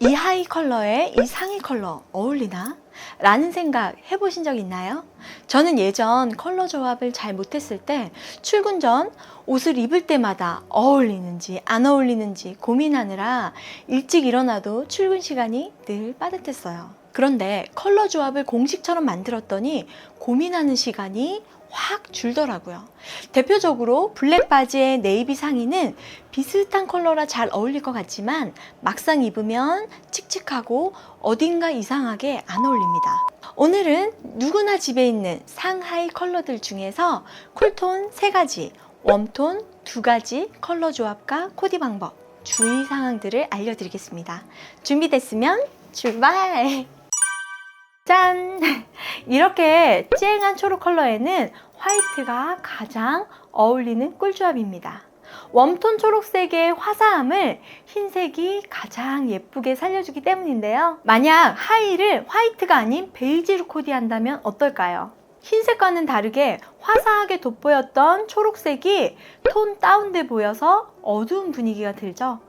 이 하이 컬러에 이 상의 컬러 어울리나? 라는 생각 해보신 적 있나요? 저는 예전 컬러 조합을 잘 못했을 때 출근 전 옷을 입을 때마다 어울리는지 안 어울리는지 고민하느라 일찍 일어나도 출근 시간이 늘 빠듯했어요. 그런데 컬러 조합을 공식처럼 만들었더니 고민하는 시간이 확 줄더라고요. 대표적으로 블랙 바지에 네이비 상의는 비슷한 컬러라 잘 어울릴 것 같지만 막상 입으면 칙칙하고 어딘가 이상하게 안 어울립니다. 오늘은 누구나 집에 있는 상하이 컬러들 중에서 쿨톤 3가지, 웜톤 2가지 컬러 조합과 코디 방법, 주의 사항들을 알려드리겠습니다. 준비됐으면 출발! 짠! 이렇게 쨍한 초록 컬러에는 화이트가 가장 어울리는 꿀조합입니다. 웜톤 초록색의 화사함을 흰색이 가장 예쁘게 살려주기 때문인데요. 만약 하의를 화이트가 아닌 베이지로 코디한다면 어떨까요? 흰색과는 다르게 화사하게 돋보였던 초록색이 톤 다운돼 보여서 어두운 분위기가 들죠.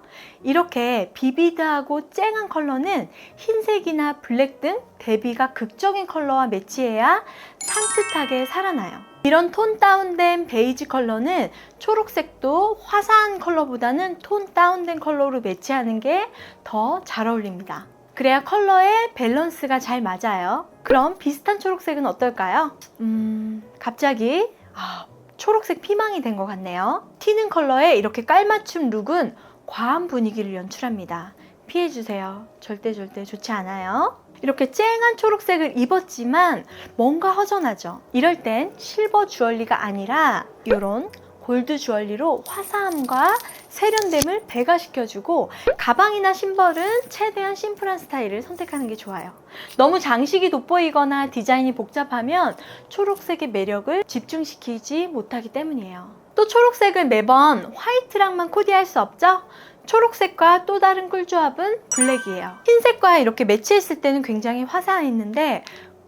이렇게 비비드하고 쨍한 컬러는 흰색이나 블랙 등 대비가 극적인 컬러와 매치해야 산뜻하게 살아나요. 이런 톤 다운된 베이지 컬러는 초록색도 화사한 컬러보다는 톤 다운된 컬러로 매치하는 게 더 잘 어울립니다. 그래야 컬러의 밸런스가 잘 맞아요. 그럼 비슷한 초록색은 어떨까요? 음, 갑자기 아, 초록색 피망이 된 것 같네요. 튀는 컬러에 이렇게 깔맞춤 룩은 과한 분위기를 연출합니다. 피해주세요. 절대 절대 좋지 않아요. 이렇게 쨍한 초록색을 입었지만 뭔가 허전하죠. 이럴 땐 실버 주얼리가 아니라 이런 골드 주얼리로 화사함과 세련됨을 배가시켜주고 가방이나 신발은 최대한 심플한 스타일을 선택하는 게 좋아요. 너무 장식이 돋보이거나 디자인이 복잡하면 초록색의 매력을 집중시키지 못하기 때문이에요. 또 초록색을 매번 화이트랑만 코디할 수 없죠? 초록색과 또 다른 꿀조합은 블랙이에요. 흰색과 이렇게 매치했을 때는 굉장히 화사했는데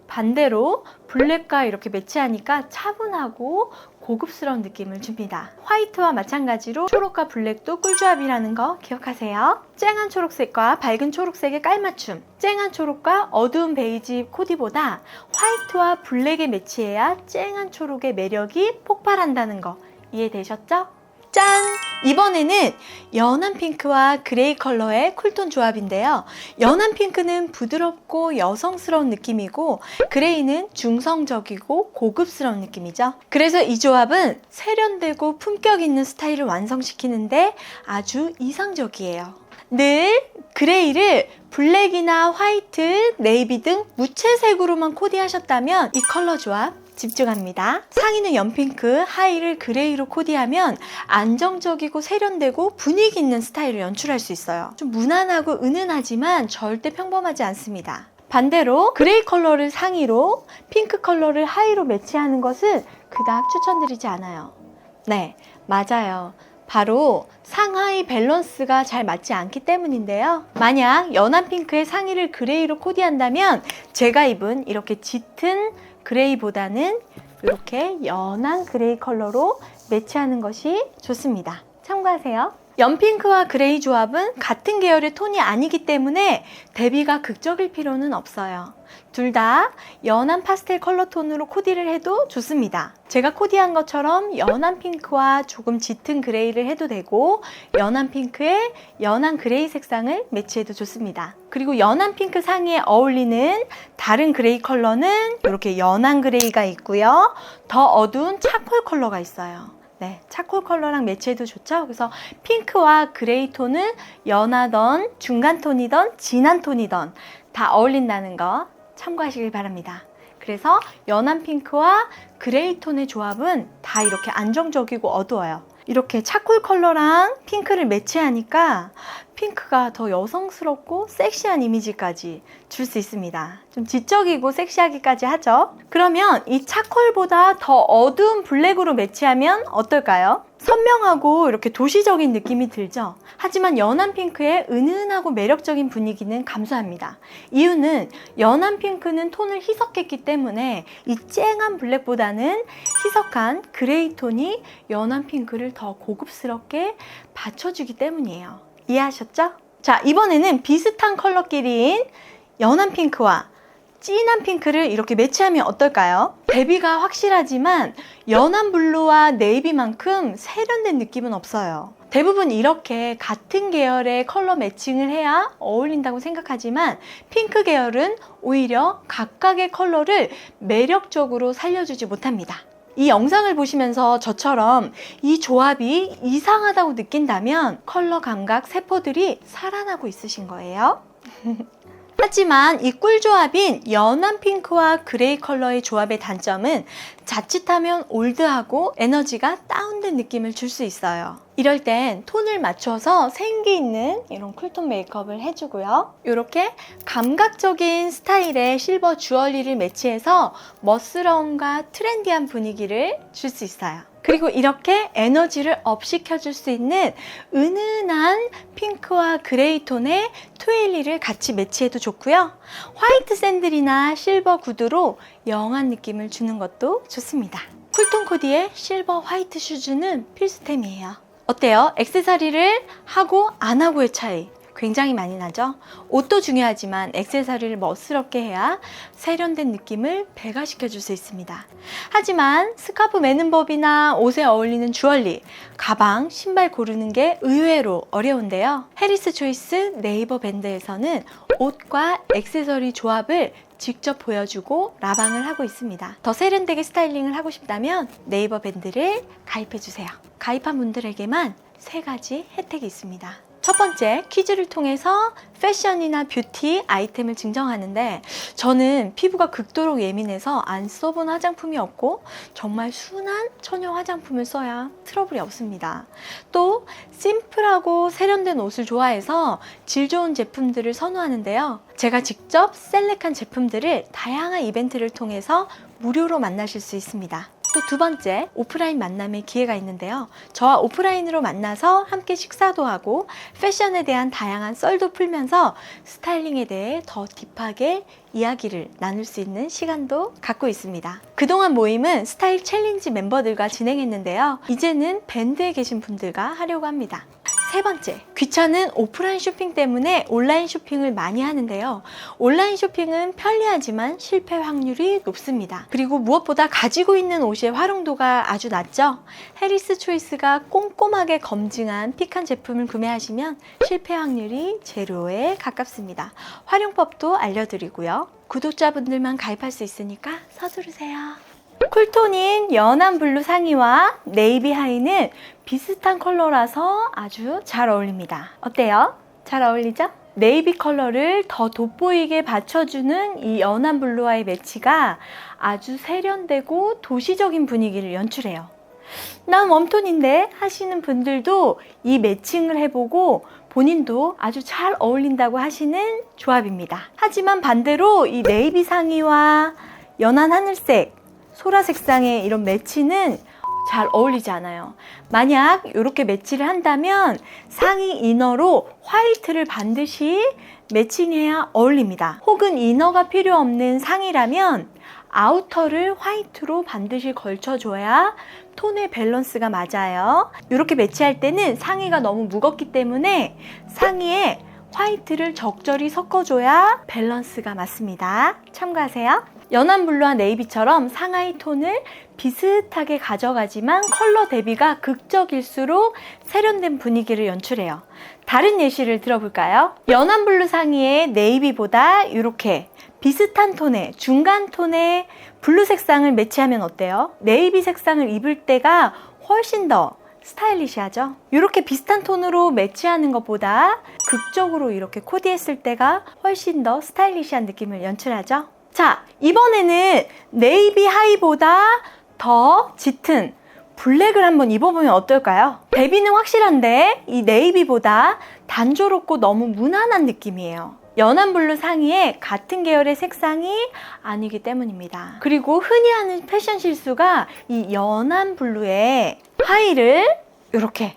반대로 블랙과 이렇게 매치하니까 차분하고 고급스러운 느낌을 줍니다. 화이트와 마찬가지로 초록과 블랙도 꿀조합이라는 거 기억하세요. 쨍한 초록색과 밝은 초록색의 깔맞춤, 쨍한 초록과 어두운 베이지 코디보다 화이트와 블랙에 매치해야 쨍한 초록의 매력이 폭발한다는 거 이해되셨죠? 짠! 이번에는 연한 핑크와 그레이 컬러의 쿨톤 조합인데요. 연한 핑크는 부드럽고 여성스러운 느낌이고 그레이는 중성적이고 고급스러운 느낌이죠. 그래서 이 조합은 세련되고 품격 있는 스타일을 완성시키는데 아주 이상적이에요. 늘 그레이를 블랙이나 화이트, 네이비 등 무채색으로만 코디하셨다면 이 컬러 조합 집중합니다. 상의는 연핑크, 하의를 그레이로 코디하면 안정적이고 세련되고 분위기 있는 스타일을 연출할 수 있어요. 좀 무난하고 은은하지만 절대 평범하지 않습니다. 반대로 그레이 컬러를 상의로 핑크 컬러를 하의로 매치하는 것은 그닥 추천드리지 않아요. 네, 맞아요. 바로 상하이 밸런스가 잘 맞지 않기 때문인데요. 만약 연한 핑크의 상의를 그레이로 코디한다면 제가 입은 이렇게 짙은 그레이보다는 이렇게 연한 그레이 컬러로 매치하는 것이 좋습니다. 참고하세요. 연핑크와 그레이 조합은 같은 계열의 톤이 아니기 때문에 대비가 극적일 필요는 없어요. 둘 다 연한 파스텔 컬러 톤으로 코디를 해도 좋습니다. 제가 코디한 것처럼 연한 핑크와 조금 짙은 그레이를 해도 되고 연한 핑크에 연한 그레이 색상을 매치해도 좋습니다. 그리고 연한 핑크 상의에 어울리는 다른 그레이 컬러는 이렇게 연한 그레이가 있고요. 더 어두운 차콜 컬러가 있어요. 네, 차콜 컬러랑 매치해도 좋죠. 그래서 핑크와 그레이 톤은 연하던 중간 톤이던 진한 톤이던 다 어울린다는 거 참고하시길 바랍니다. 그래서 연한 핑크와 그레이 톤의 조합은 다 이렇게 안정적이고 어두워요. 이렇게 차콜 컬러랑 핑크를 매치하니까 핑크가 더 여성스럽고 섹시한 이미지까지 줄 수 있습니다. 좀 지적이고 섹시하기까지 하죠. 그러면 이 차콜보다 더 어두운 블랙으로 매치하면 어떨까요? 선명하고 이렇게 도시적인 느낌이 들죠. 하지만 연한 핑크의 은은하고 매력적인 분위기는 감소합니다. 이유는 연한 핑크는 톤을 희석했기 때문에 이 쨍한 블랙보다는 희석한 그레이 톤이 연한 핑크를 더 고급스럽게 받쳐주기 때문이에요. 이해하셨죠? 자, 이번에는 비슷한 컬러끼리인 연한 핑크와 진한 핑크를 이렇게 매치하면 어떨까요? 대비가 확실하지만 연한 블루와 네이비만큼 세련된 느낌은 없어요. 대부분 이렇게 같은 계열의 컬러 매칭을 해야 어울린다고 생각하지만 핑크 계열은 오히려 각각의 컬러를 매력적으로 살려주지 못합니다. 이 영상을 보시면서 저처럼 이 조합이 이상하다고 느낀다면 컬러 감각 세포들이 살아나고 있으신 거예요. 하지만 이 꿀조합인 연한 핑크와 그레이 컬러의 조합의 단점은 자칫하면 올드하고 에너지가 다운된 느낌을 줄 수 있어요. 이럴 땐 톤을 맞춰서 생기 있는 이런 쿨톤 메이크업을 해주고요. 이렇게 감각적인 스타일의 실버 주얼리를 매치해서 멋스러움과 트렌디한 분위기를 줄 수 있어요. 그리고 이렇게 에너지를 업 시켜줄 수 있는 은은한 핑크와 그레이 톤의 트웨일리를 같이 매치해도 좋고요. 화이트 샌들이나 실버 구두로 영한 느낌을 주는 것도 좋습니다. 쿨톤 코디의 실버 화이트 슈즈는 필수템이에요. 어때요? 액세서리를 하고 안 하고의 차이 굉장히 많이 나죠? 옷도 중요하지만 액세서리를 멋스럽게 해야 세련된 느낌을 배가시켜 줄 수 있습니다. 하지만 스카프 매는 법이나 옷에 어울리는 주얼리, 가방, 신발 고르는 게 의외로 어려운데요. 해리스 초이스 네이버 밴드에서는 옷과 액세서리 조합을 직접 보여주고 라방을 하고 있습니다. 더 세련되게 스타일링을 하고 싶다면 네이버 밴드를 가입해 주세요. 가입한 분들에게만 세 가지 혜택이 있습니다. 첫 번째, 퀴즈를 통해서 패션이나 뷰티 아이템을 증정하는데 저는 피부가 극도로 예민해서 안 써본 화장품이 없고 정말 순한 천연 화장품을 써야 트러블이 없습니다. 또 심플하고 세련된 옷을 좋아해서 질 좋은 제품들을 선호하는데요. 제가 직접 셀렉한 제품들을 다양한 이벤트를 통해서 무료로 만나실 수 있습니다. 또 두 번째, 오프라인 만남의 기회가 있는데요. 저와 오프라인으로 만나서 함께 식사도 하고 패션에 대한 다양한 썰도 풀면서 스타일링에 대해 더 딥하게 이야기를 나눌 수 있는 시간도 갖고 있습니다. 그동안 모임은 스타일 챌린지 멤버들과 진행했는데요. 이제는 밴드에 계신 분들과 하려고 합니다. 세 번째, 귀찮은 오프라인 쇼핑 때문에 온라인 쇼핑을 많이 하는데요. 온라인 쇼핑은 편리하지만 실패 확률이 높습니다. 그리고 무엇보다 가지고 있는 옷의 활용도가 아주 낮죠. 해리스 초이스가 꼼꼼하게 검증한 픽한 제품을 구매하시면 실패 확률이 제로에 가깝습니다. 활용법도 알려드리고요. 구독자분들만 가입할 수 있으니까 서두르세요. 쿨톤인 연한 블루 상의와 네이비 하의는 비슷한 컬러라서 아주 잘 어울립니다. 어때요? 잘 어울리죠? 네이비 컬러를 더 돋보이게 받쳐주는 이 연한 블루와의 매치가 아주 세련되고 도시적인 분위기를 연출해요. 난 웜톤인데 하시는 분들도 이 매칭을 해보고 본인도 아주 잘 어울린다고 하시는 조합입니다. 하지만 반대로 이 네이비 상의와 연한 하늘색, 소라 색상의 이런 매치는 잘 어울리지 않아요. 만약 이렇게 매치를 한다면 상의 이너로 화이트를 반드시 매칭해야 어울립니다. 혹은 이너가 필요 없는 상의라면 아우터를 화이트로 반드시 걸쳐줘야 톤의 밸런스가 맞아요. 이렇게 매치할 때는 상의가 너무 무겁기 때문에 상의에 화이트를 적절히 섞어줘야 밸런스가 맞습니다. 참고하세요. 연한 블루와 네이비처럼 상하이 톤을 비슷하게 가져가지만 컬러 대비가 극적일수록 세련된 분위기를 연출해요. 다른 예시를 들어볼까요? 연한 블루 상의에 네이비보다 이렇게 비슷한 톤의 중간 톤의 블루 색상을 매치하면 어때요? 네이비 색상을 입을 때가 훨씬 더 스타일리시하죠? 이렇게 비슷한 톤으로 매치하는 것보다 극적으로 이렇게 코디했을 때가 훨씬 더 스타일리시한 느낌을 연출하죠? 자, 이번에는 네이비 하이보다 더 짙은 블랙을 한번 입어보면 어떨까요? 대비는 확실한데 이 네이비보다 단조롭고 너무 무난한 느낌이에요. 연한 블루 상의에 같은 계열의 색상이 아니기 때문입니다. 그리고 흔히 하는 패션 실수가 이 연한 블루에 하의를 이렇게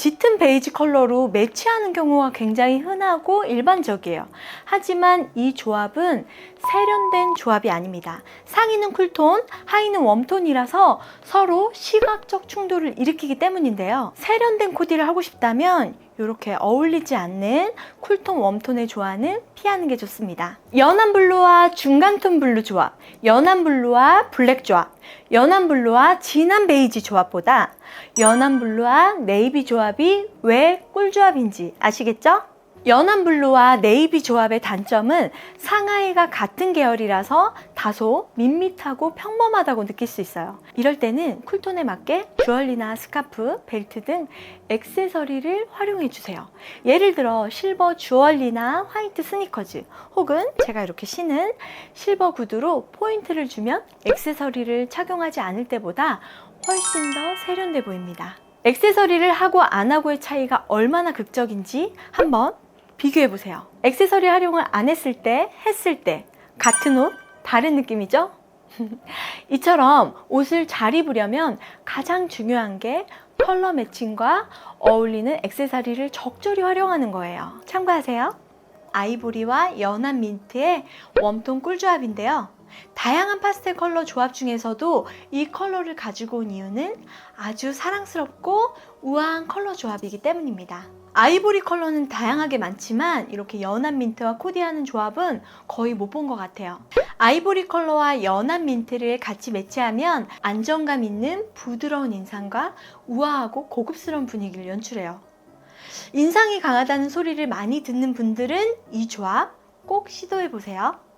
짙은 베이지 컬러로 매치하는 경우가 굉장히 흔하고 일반적이에요. 하지만 이 조합은 세련된 조합이 아닙니다. 상의는 쿨톤, 하의는 웜톤이라서 서로 시각적 충돌을 일으키기 때문인데요. 세련된 코디를 하고 싶다면 이렇게 어울리지 않는 쿨톤, 웜톤의 조화는 피하는 게 좋습니다. 연한 블루와 중간톤 블루 조합, 연한 블루와 블랙 조합, 연한 블루와 진한 베이지 조합보다 연한 블루와 네이비 조합이 왜 꿀조합인지 아시겠죠? 연한 블루와 네이비 조합의 단점은 상하이가 같은 계열이라서 다소 밋밋하고 평범하다고 느낄 수 있어요. 이럴 때는 쿨톤에 맞게 주얼리나 스카프, 벨트 등 액세서리를 활용해 주세요. 예를 들어 실버 주얼리나 화이트 스니커즈 혹은 제가 이렇게 신은 실버 구두로 포인트를 주면 액세서리를 착용하지 않을 때보다 훨씬 더 세련돼 보입니다. 액세서리를 하고 안 하고의 차이가 얼마나 극적인지 한번 비교해 보세요. 액세서리 활용을 안 했을 때, 했을 때 같은 옷, 다른 느낌이죠? 이처럼 옷을 잘 입으려면 가장 중요한 게 컬러 매칭과 어울리는 액세서리를 적절히 활용하는 거예요. 참고하세요. 아이보리와 연한 민트의 웜톤 꿀조합인데요. 다양한 파스텔 컬러 조합 중에서도 이 컬러를 가지고 온 이유는 아주 사랑스럽고 우아한 컬러 조합이기 때문입니다. 아이보리 컬러는 다양하게 많지만 이렇게 연한 민트와 코디하는 조합은 거의 못 본 것 같아요. 아이보리 컬러와 연한 민트를 같이 매치하면 안정감 있는 부드러운 인상과 우아하고 고급스러운 분위기를 연출해요. 인상이 강하다는 소리를 많이 듣는 분들은 이 조합 꼭 시도해 보세요.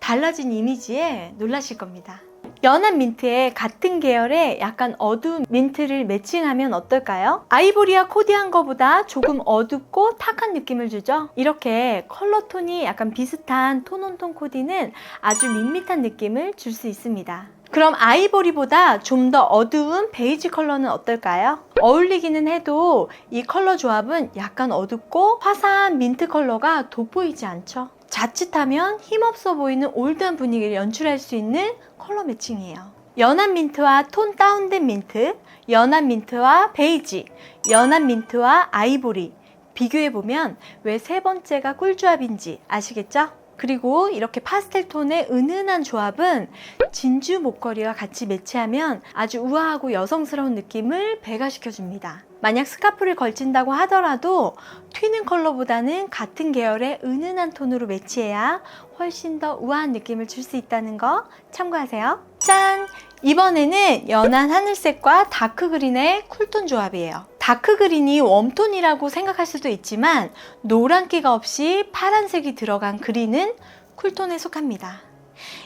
달라진 이미지에 놀라실 겁니다. 연한 민트에 같은 계열의 약간 어두운 민트를 매칭하면 어떨까요? 아이보리와 코디한 것보다 조금 어둡고 탁한 느낌을 주죠? 이렇게 컬러 톤이 약간 비슷한 톤온톤 코디는 아주 밋밋한 느낌을 줄 수 있습니다. 그럼 아이보리보다 좀 더 어두운 베이지 컬러는 어떨까요? 어울리기는 해도 이 컬러 조합은 약간 어둡고 화사한 민트 컬러가 돋보이지 않죠? 자칫하면 힘없어 보이는 올드한 분위기를 연출할 수 있는 컬러 매칭이에요. 연한 민트와 톤 다운된 민트, 연한 민트와 베이지, 연한 민트와 아이보리 비교해보면 왜 세 번째가 꿀조합인지 아시겠죠? 그리고 이렇게 파스텔 톤의 은은한 조합은 진주 목걸이와 같이 매치하면 아주 우아하고 여성스러운 느낌을 배가시켜줍니다. 만약 스카프를 걸친다고 하더라도 튀는 컬러보다는 같은 계열의 은은한 톤으로 매치해야 훨씬 더 우아한 느낌을 줄 수 있다는 거 참고하세요. 짠! 이번에는 연한 하늘색과 다크그린의 쿨톤 조합이에요. 다크그린이 웜톤이라고 생각할 수도 있지만 노란기가 없이 파란색이 들어간 그린은 쿨톤에 속합니다.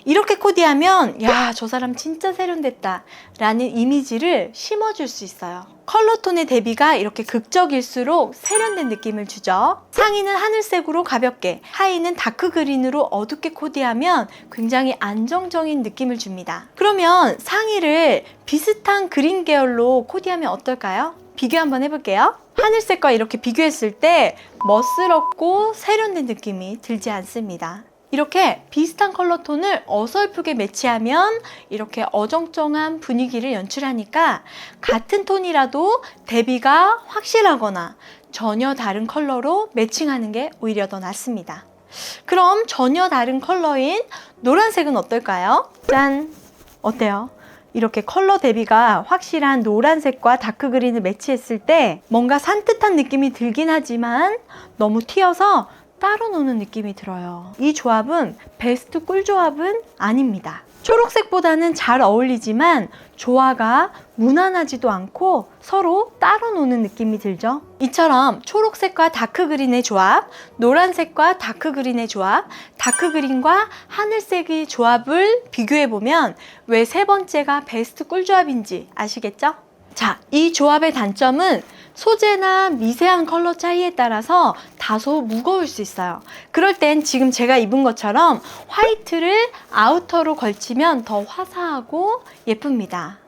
이렇게 코디하면 야 저 사람 진짜 세련됐다 라는 이미지를 심어줄 수 있어요 컬러톤의 대비가 이렇게 극적일수록 세련된 느낌을 주죠. 상의는 하늘색으로 가볍게 하의는 다크 그린으로 어둡게 코디하면 굉장히 안정적인 느낌을 줍니다. 그러면 상의를 비슷한 그린 계열로 코디하면 어떨까요? 비교 한번 해볼게요. 하늘색과 이렇게 비교했을 때 멋스럽고 세련된 느낌이 들지 않습니다 이렇게 비슷한 컬러 톤을 어설프게 매치하면 이렇게 어정쩡한 분위기를 연출하니까 같은 톤이라도 대비가 확실하거나 전혀 다른 컬러로 매칭하는 게 오히려 더 낫습니다. 그럼 전혀 다른 컬러인 노란색은 어떨까요? 짠! 어때요? 이렇게 컬러 대비가 확실한 노란색과 다크그린을 매치했을 때 뭔가 산뜻한 느낌이 들긴 하지만 너무 튀어서 따로 노는 느낌이 들어요. 이 조합은 베스트 꿀 조합은 아닙니다. 초록색보다는 잘 어울리지만 조화가 무난하지도 않고 서로 따로 노는 느낌이 들죠. 이처럼 초록색과 다크그린의 조합, 노란색과 다크그린의 조합, 다크그린과 하늘색의 조합을 비교해보면 왜 세 번째가 베스트 꿀조합인지 아시겠죠? 자, 이 조합의 단점은 소재나 미세한 컬러 차이에 따라서 다소 무거울 수 있어요. 그럴 땐 지금 제가 입은 것처럼 화이트를 아우터로 걸치면 더 화사하고 예쁩니다.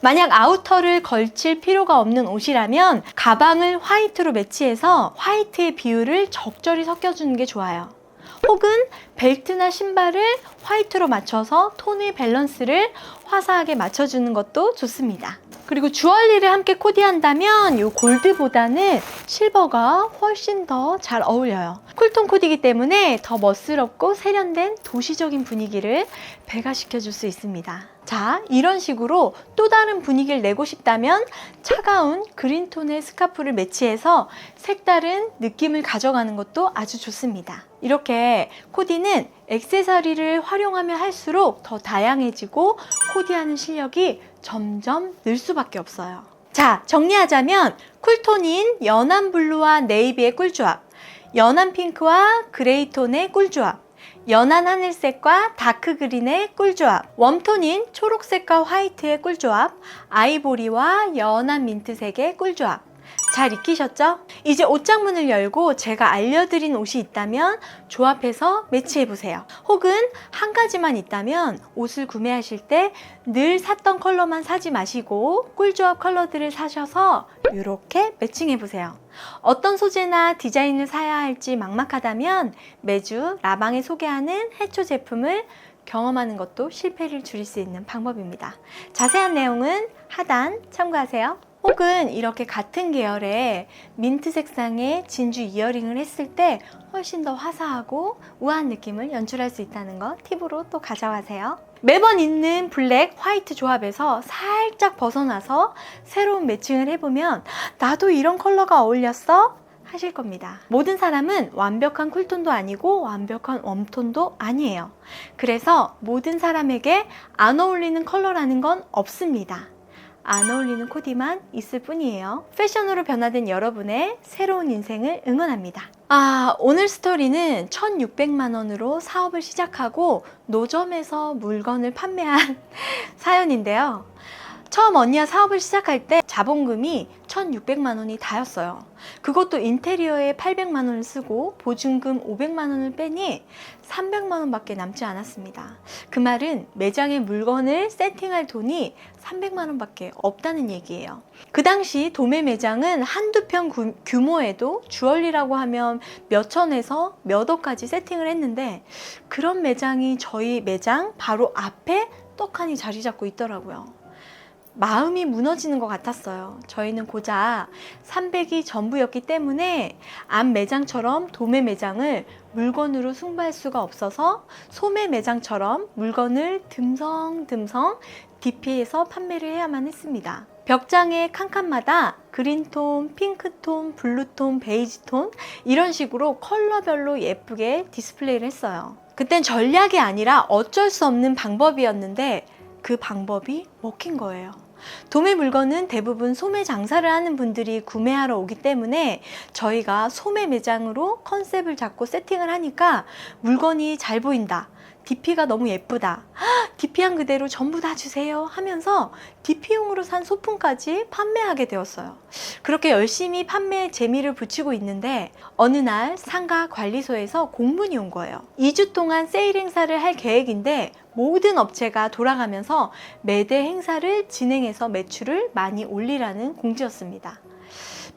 만약 아우터를 걸칠 필요가 없는 옷이라면 가방을 화이트로 매치해서 화이트의 비율을 적절히 섞여주는 게 좋아요. 혹은 벨트나 신발을 화이트로 맞춰서 톤의 밸런스를 화사하게 맞춰주는 것도 좋습니다. 그리고 주얼리를 함께 코디한다면 이 골드보다는 실버가 훨씬 더 잘 어울려요. 쿨톤 코디이기 때문에 더 멋스럽고 세련된 도시적인 분위기를 배가시켜 줄 수 있습니다. 자, 이런 식으로 또 다른 분위기를 내고 싶다면 차가운 그린톤의 스카프를 매치해서 색다른 느낌을 가져가는 것도 아주 좋습니다. 이렇게 코디는 액세서리를 활용하면 할수록 더 다양해지고 코디하는 실력이 점점 늘 수밖에 없어요. 자, 정리하자면 쿨톤인 연한 블루와 네이비의 꿀조합, 연한 핑크와 그레이 톤의 꿀조합, 연한 하늘색과 다크 그린의 꿀조합, 웜톤인 초록색과 화이트의 꿀조합, 아이보리와 연한 민트색의 꿀조합. 잘 익히셨죠? 이제 옷장문을 열고 제가 알려드린 옷이 있다면 조합해서 매치해보세요. 혹은 한 가지만 있다면 옷을 구매하실 때 늘 샀던 컬러만 사지 마시고 꿀조합 컬러들을 사셔서 이렇게 매칭해보세요. 어떤 소재나 디자인을 사야 할지 막막하다면 매주 라방에 소개하는 해초 제품을 경험하는 것도 실패를 줄일 수 있는 방법입니다. 자세한 내용은 하단 참고하세요. 혹은 이렇게 같은 계열의 민트 색상의 진주 이어링을 했을 때 훨씬 더 화사하고 우아한 느낌을 연출할 수 있다는 거 팁으로 또 가져가세요. 매번 있는 블랙, 화이트 조합에서 살짝 벗어나서 새로운 매칭을 해보면 나도 이런 컬러가 어울렸어? 하실 겁니다. 모든 사람은 완벽한 쿨톤도 아니고 완벽한 웜톤도 아니에요. 그래서 모든 사람에게 안 어울리는 컬러라는 건 없습니다. 안 어울리는 코디만 있을 뿐이에요. 패션으로 변화된 여러분의 새로운 인생을 응원합니다. 아, 오늘 스토리는 1,600만 원으로 사업을 시작하고 노점에서 물건을 판매한 사연인데요. 처음 언니와 사업을 시작할 때 자본금이 1,600만 원이 다였어요. 그것도 인테리어에 800만 원을 쓰고 보증금 500만 원을 빼니 300만 원밖에 남지 않았습니다. 그 말은 매장에 물건을 세팅할 돈이 300만 원밖에 없다는 얘기예요. 그 당시 도매 매장은 한두 평 구- 규모에도 주얼리라고 하면 몇 천에서 몇 억까지 세팅을 했는데 그런 매장이 저희 매장 바로 앞에 떡하니 자리 잡고 있더라고요. 마음이 무너지는 것 같았어요. 저희는 고작 300이 전부였기 때문에 앞 매장처럼 도매 매장을 물건으로 승부할 수가 없어서 소매 매장처럼 물건을 듬성듬성 DP에서 판매를 해야만 했습니다. 벽장의 칸칸마다 그린톤, 핑크톤, 블루톤, 베이지톤 이런 식으로 컬러별로 예쁘게 디스플레이를 했어요. 그땐 전략이 아니라 어쩔 수 없는 방법이었는데 그 방법이 먹힌 거예요. 도매 물건은 대부분 소매 장사를 하는 분들이 구매하러 오기 때문에 저희가 소매 매장으로 컨셉을 잡고 세팅을 하니까 물건이 잘 보인다. DP가 너무 예쁘다. DP한 그대로 전부 다 주세요 하면서 DP용으로 산 소품까지 판매하게 되었어요. 그렇게 열심히 판매에 재미를 붙이고 있는데 어느 날 상가 관리소에서 공문이 온 거예요. 2주 동안 세일 행사를 할 계획인데 모든 업체가 돌아가면서 매대 행사를 진행해서 매출을 많이 올리라는 공지였습니다.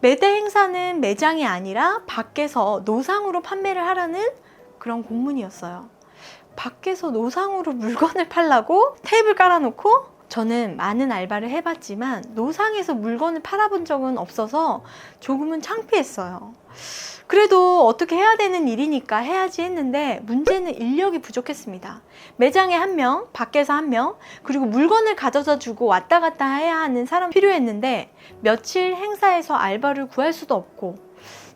매대 행사는 매장이 아니라 밖에서 노상으로 판매를 하라는 그런 공문이었어요. 밖에서 노상으로 물건을 팔라고 테이블 깔아놓고 저는 많은 알바를 해봤지만 노상에서 물건을 팔아본 적은 없어서 조금은 창피했어요. 그래도 어떻게 해야 되는 일이니까 해야지 했는데 문제는 인력이 부족했습니다. 매장에 한 명, 밖에서 한 명, 그리고 물건을 가져다 주고 왔다 갔다 해야 하는 사람 필요했는데 며칠 행사에서 알바를 구할 수도 없고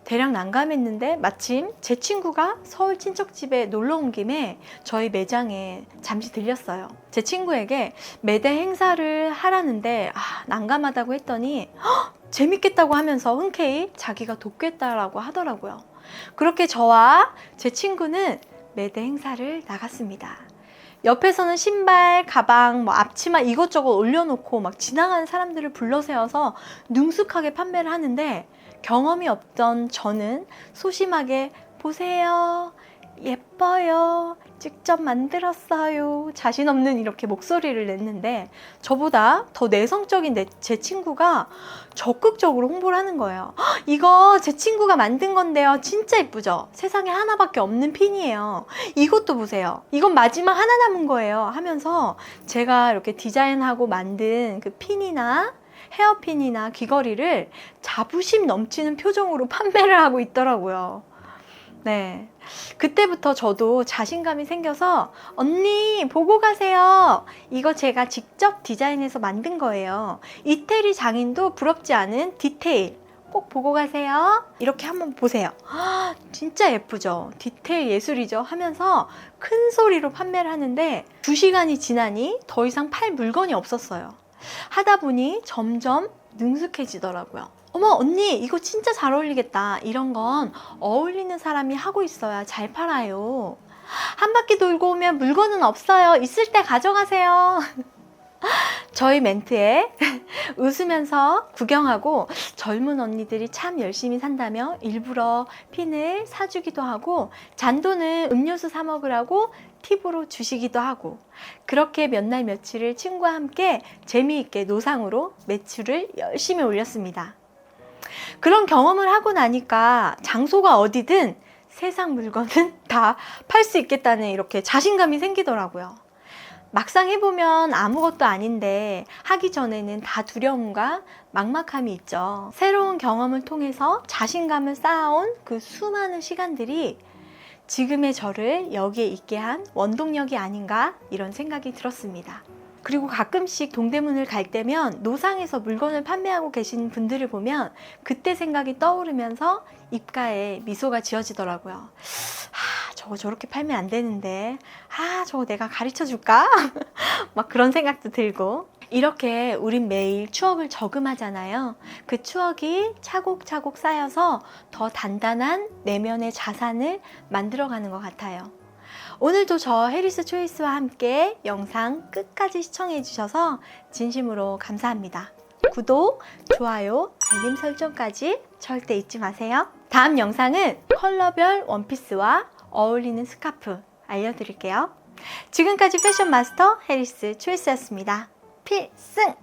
대략 난감했는데 마침 제 친구가 서울 친척집에 놀러 온 김에 저희 매장에 잠시 들렸어요. 제 친구에게 매대 행사를 하라는데 아, 난감하다고 했더니 "헉, 재밌겠다고 하면서 흔쾌히 자기가 돕겠다라고 하더라고요. 그렇게 저와 제 친구는 매대 행사를 나갔습니다. 옆에서는 신발, 가방, 뭐 앞치마 이것저것 올려놓고 막 지나가는 사람들을 불러세워서 능숙하게 판매를 하는데 경험이 없던 저는 소심하게 보세요. 예뻐요. 직접 만들었어요. 자신 없는 이렇게 목소리를 냈는데 저보다 더 내성적인 내, 제 친구가 적극적으로 홍보를 하는 거예요. "헉, 이거 제 친구가 만든 건데요. 진짜 예쁘죠? 세상에 하나밖에 없는 핀이에요. 이것도 보세요. 이건 마지막 하나 남은 거예요. 하면서 제가 이렇게 디자인하고 만든 그 핀이나 헤어핀이나 귀걸이를 자부심 넘치는 표정으로 판매를 하고 있더라고요. 네. 그때부터 저도 자신감이 생겨서 언니 보고 가세요. 이거 제가 직접 디자인해서 만든 거예요. 이태리 장인도 부럽지 않은 디테일. 꼭 보고 가세요. 이렇게 한번 보세요. 아, 진짜 예쁘죠? 디테일 예술이죠? 하면서 큰 소리로 판매를 하는데 두 시간이 지나니 더 이상 팔 물건이 없었어요. 하다 보니 점점 능숙해지더라고요. 어머, 언니, 이거 진짜 잘 어울리겠다. 이런 건 어울리는 사람이 하고 있어야 잘 팔아요. 한 바퀴 돌고 오면 물건은 없어요. 있을 때 가져가세요. 저희 멘트에 웃으면서 구경하고 젊은 언니들이 참 열심히 산다며 일부러 핀을 사주기도 하고 잔돈은 음료수 사 먹으라고 팁으로 주시기도 하고 그렇게 몇 날 며칠을 친구와 함께 재미있게 노상으로 매출을 열심히 올렸습니다. 그런 경험을 하고 나니까 장소가 어디든 세상 물건은 다 팔 수 있겠다는 이렇게 자신감이 생기더라고요. 막상 해보면 아무것도 아닌데 하기 전에는 다 두려움과 막막함이 있죠. 새로운 경험을 통해서 자신감을 쌓아온 그 수많은 시간들이 지금의 저를 여기에 있게 한 원동력이 아닌가 이런 생각이 들었습니다. 그리고 가끔씩 동대문을 갈 때면 노상에서 물건을 판매하고 계신 분들을 보면 그때 생각이 떠오르면서 입가에 미소가 지어지더라고요. 아, 저거 저렇게 팔면 안 되는데. 아, 저거 내가 가르쳐 줄까? 막 그런 생각도 들고. 이렇게 우린 매일 추억을 저금하잖아요. 그 추억이 차곡차곡 쌓여서 더 단단한 내면의 자산을 만들어가는 것 같아요. 오늘도 저 해리스 초이스와 함께 영상 끝까지 시청해 주셔서 진심으로 감사합니다. 구독, 좋아요, 알림 설정까지 절대 잊지 마세요. 다음 영상은 컬러별 원피스와 어울리는 스카프 알려드릴게요. 지금까지 패션 마스터 해리스 초이스였습니다. 필승!